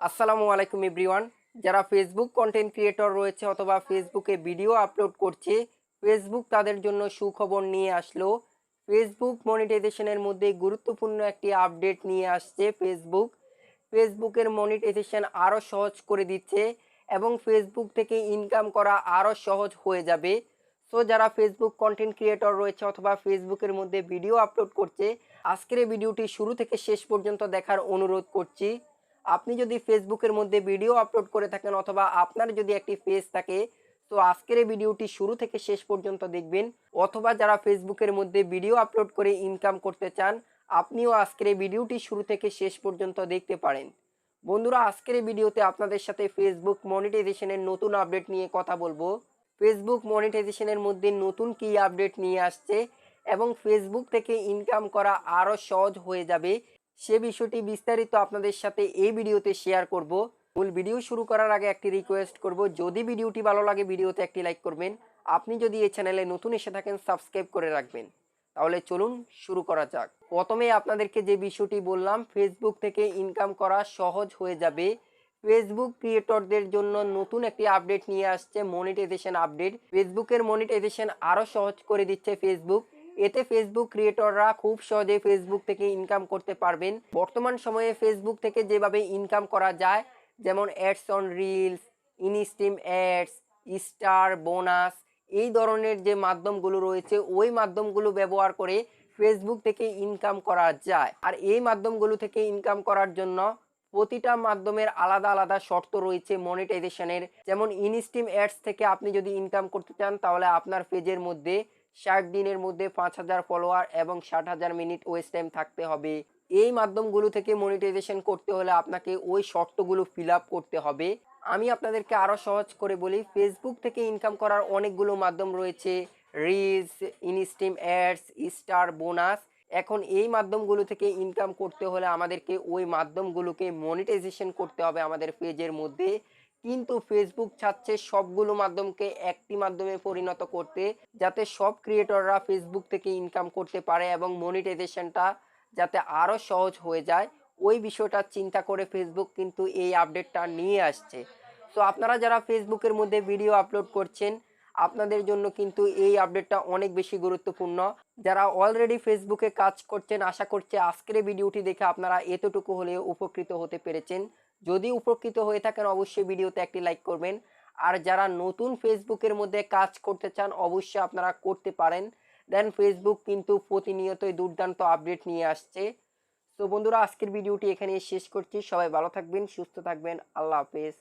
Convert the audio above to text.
আসসালামু আলাইকুম এভরিওয়ান। যারা ফেসবুক কন্টেন্ট ক্রিয়েটর রয়েছে অথবা ফেসবুকে ভিডিও আপলোড করছে ফেসবুক তাদের জন্য সুখবর নিয়ে আসলো। ফেসবুক মনিটাইজেশনের মধ্যে গুরুত্বপূর্ণ একটি আপডেট নিয়ে আসছে ফেসবুক ফেসবুকের মনিটাইজেশন আরও সহজ করে দিচ্ছে এবং ফেসবুক থেকে ইনকাম করা আরও সহজ হয়ে যাবে। সো যারা ফেসবুক কন্টেন্ট ক্রিয়েটর রয়েছে অথবা ফেসবুকের মধ্যে ভিডিও আপলোড করছে, আজকের এই ভিডিওটি শুরু থেকে শেষ পর্যন্ত দেখার অনুরোধ করছি। আপনি যদি ফেসবুকের মধ্যে ভিডিও আপলোড করে থাকেন অথবা আপনার যদি একটি পেজ থাকে, তো আজকের এই ভিডিওটি শুরু থেকে শেষ পর্যন্ত দেখবেন। অথবা যারা ফেসবুকের মধ্যে ভিডিও আপলোড করে ইনকাম করতে চান, আপনিও আজকের এই ভিডিওটি শুরু থেকে শেষ পর্যন্ত দেখতে পারেন। বন্ধুরা, আজকের এই ভিডিওতে আপনাদের সাথে ফেসবুক মনিটাইজেশনের নতুন আপডেট নিয়ে কথা বলব। ফেসবুক মনিটাইজেশনের মধ্যে নতুন কী আপডেট নিয়ে আসছে এবং ফেসবুক থেকে ইনকাম করা আরও সহজ হয়ে যাবে। সে বিষয়টি বিস্তারিত আপনাদের সাথে এই ভিডিওতে শেয়ার করব। মূল ভিডিও শুরু করার আগে একটি রিকোয়েস্ট করব, যদি ভিডিওটি ভালো লাগে ভিডিওতে একটি লাইক করবেন। আপনি যদি এই চ্যানেলে নতুন এসে থাকেন সাবস্ক্রাইব করে রাখবেন। তাহলে চলুন শুরু করা যাক। প্রথমে আপনাদেরকে যে বিষয়টি বললাম ফেসবুক থেকে ইনকাম করা সহজ হয়ে যাবে। ফেসবুক ক্রিয়েটরদের জন্য নতুন একটি আপডেট নিয়ে আসছে মনিটাইজেশন আপডেট ফেসবুকের মনিটাইজেশন আরও সহজ করে দিচ্ছে ফেসবুক এতে ফেসবুক ক্রিয়েটররা খুব সহজে ফেসবুক থেকে ইনকাম করতে পারবেন। বর্তমান সময়ে ফেসবুক থেকে যেভাবে ইনকাম করা যায়, যেমন ads on reels instream ads star bonus এই ধরনের যে মাধ্যমগুলো রয়েছে, ওই মাধ্যমগুলো ব্যবহার করে ফেসবুক থেকে ইনকাম করা যায়। আর এই মাধ্যমগুলো থেকে ইনকাম করার জন্য প্রতিটা মাধ্যমের আলাদা আলাদা শর্ত রয়েছে মনিটাইজেশনের যেমন ইনস্টিম অ্যাডস থেকে আপনি যদি ইনকাম করতে চান, তাহলে আপনার পেজের মধ্যে ষাট দিনের মধ্যে পাঁচ হাজার ফলোয়ার এবং ষাট হাজার মিনিট ওয়েস্ট টাইম থাকতে হবে। এই মাধ্যমগুলো থেকে মনিটাইজেশন করতে হলে আপনাকে ওই শর্তগুলো ফিল আপ করতে হবে। আমি আপনাদেরকে আরও সহজ করে বলি ফেসবুক থেকে ইনকাম করার অনেকগুলো মাধ্যম রয়েছে। Reels instream ads star bonus এখন এই মাধ্যমগুলো থেকে ইনকাম করতে হলে আমাদেরকে ওই মাধ্যমগুলোকে মনিটাইজেশন করতে হবে আমাদের পেজের মধ্যে। কিন্তু ফেসবুক চাচ্ছে সবগুলো মাধ্যমকে একটি মাধ্যমে পরিণত করতে, যাতে সব ক্রিয়েটররা ফেসবুক থেকে ইনকাম করতে পারে এবং মনিটাইজেশনটা যাতে আরও সহজ হয়ে যায়। ওই বিষয়টা চিন্তা করে ফেসবুক কিন্তু এই আপডেটটা নিয়ে আসছে। সো আপনারা যারা ফেসবুকের মধ্যে ভিডিও আপলোড করছেন, আপনাদের জন্য কিন্তু এই আপডেটটা অনেক বেশি গুরুত্বপূর্ণ। যারা অলরেডি ফেসবুকে কাজ করছেন, আশা করছে আজকের ভিডিওটি দেখে আপনারা এতটুকু হলেও উপকৃত হতে পেরেছেন। যদি উপকৃত হয়ে থাকেন, অবশ্যই ভিডিওতে একটি লাইক করবেন। আর যারা নতুন ফেসবুকের মধ্যে কাজ করতে চান, অবশ্যই আপনারা করতে পারেন। দেন ফেসবুক কিন্তু প্রতিনিয়তই দুর্দান্ত আপডেট নিয়ে আসছে। তো বন্ধুরা, আজকের ভিডিওটি এখানে শেষ করছি। সবাই ভালো থাকবেন, সুস্থ থাকবেন। আল্লাহ হাফেজ।